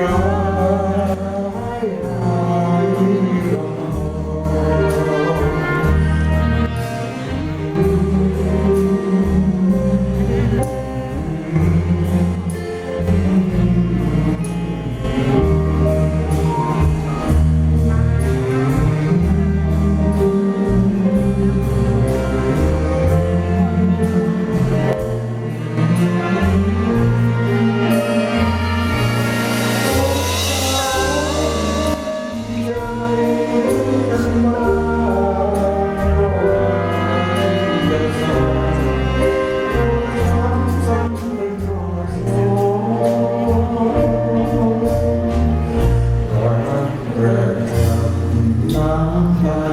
now. ฟ้าไกล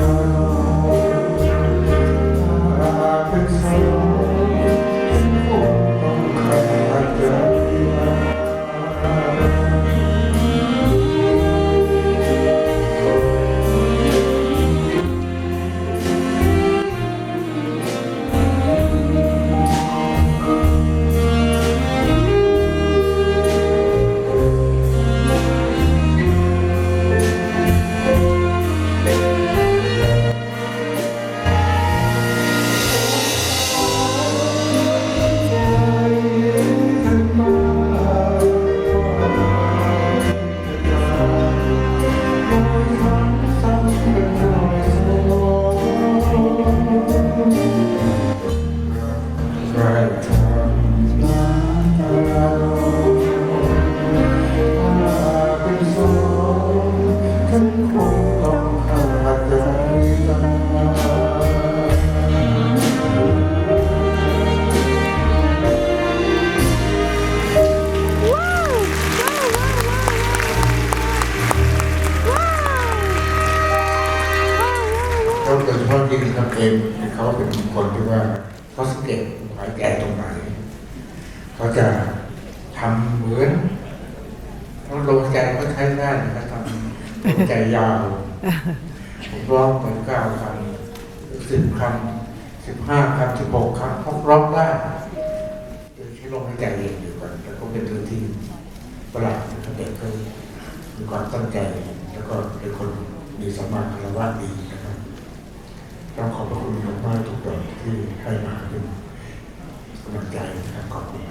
โดยเฉพาะยิ่งนักเองเขาเป็นคนที่ว่าเขาสังเกตหายใจตรงไหนเขาจะทำเหมือนเขาลมใจก็ใช้ได้นะครับทำลมใจยาวผมร้องเหมือนเก้าคำสิบคำสิบห้าคำสิบหกคำเขาร้องได้โดยใช้ลมหายใจเองอยู่กันแต่ก็เป็นเรื่องที่ประหลาดนะครับเด็กเขามีความตั้งใจ แล้วก็เป็นคนมีสมมาคารวะดีนะครับ ต้องขอบพระคุณมากๆทุกคนที่ให้มาเป็นกำลังใจนะครับขอบคุณ